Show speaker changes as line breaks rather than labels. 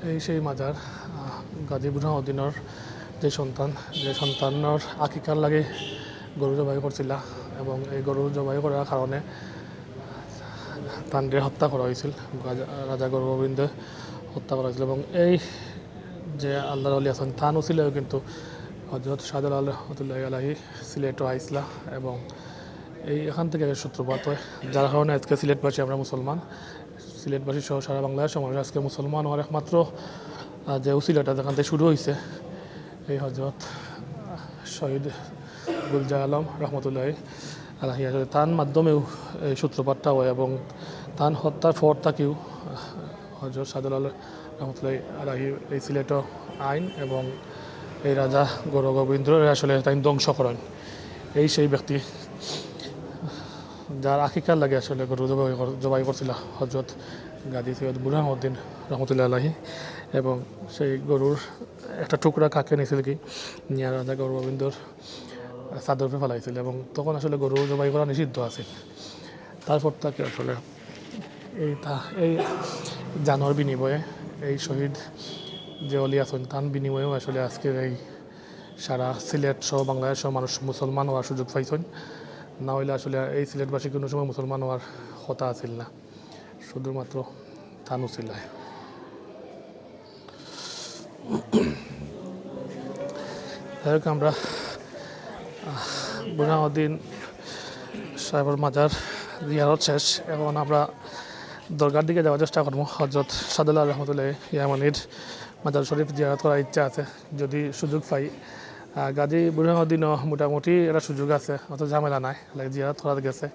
এই সেই মাজার আহ, গাজী বুরহানুদ্দিনের যে সন্তান যে সন্তানের আকিকার লাগে গরু জবাই করছিল এবং এই গরু জবাই করার কারণে তান্ডে হত্যা করা হয়েছিল রাজা গরু গোবিন্দ হত্যা করা হয়েছিল এবং এই যে আল্লাহর আলী আছেন তানও ছিল কিন্তু হজরত শাহজালাল রহমতুল্লাহ আলাহি সিলেটও আইসলা এবং এই এখান থেকে সূত্রপাত হয় যার কারণে আজকে সিলেটবাসী আমরা মুসলমান। সিলেটবাসী সহ সারা বাংলাদেশ মানুষ। আজকে মুসলমান হওয়ার একমাত্র যে উসিলাটা যেখান থেকে শুরু হয়েছে এই হজরত শহীদ গুলজা আলম রহমতুল্লাহ আলাহি তার মাধ্যমেও এই সূত্রপাতটা হয় এবং তান হত্যার পর তাকেও হজরত সাদুল্লাহ রহমতুল্লাহ আলাহি এই সিলেট আইন এবং এই রাজা গৌর গোবিন্দ আসলে তাই ধ্বংস করেন। এই সেই ব্যক্তি যার আকিকার লাগে আসলে গরু জবাই জবাই করছিল হজরত গাজী সৈয়দ বুরহানুদ্দিন রহমতুল্লাহ আলাহি এবং সেই গরুর একটা টুকরা কাকে নিয়েছিল কি? নিয়া রাজা গৌর গোবিন্দর চাদর উপরে ফেলাইছিল এবং তখন আসলে গরু জবাই করা নিষিদ্ধ আছে তারপর তাকে আসলে এই তা এই জানোয়ার বিনিময়ে এই শহীদ যে অলি আছেন তার বিনিময়েও আসলে আজকের এই সারা সিলেট সহ বাংলাদেশ সহ মানুষ মুসলমান হওয়ার সুযোগ পাইছেন। না হইলে আসলে এই সিলেটবাসী কোনো সময় মুসলমান হওয়ার কথা আছিল না। শুধুমাত্র তানু ছিল। যাই হোক, আমরা বুরহানুদ্দিন সাহেবের মাজার জিয়ারত শেষ। এখন আমরা দরগার দিকে যাওয়ার চেষ্টা করব। হজরত সাদুল্লাহ রহমতুল্লাহ ইয়ামানির মাজার শরীফ জিয়ারত করার ইচ্ছা আছে। যদি সুযোগ পাই গাজী বুরহানুদ্দিনও মোটামুটি একটা সুযোগ আছে অত ঝামেলা নাই জিয়ারত করা গেছে।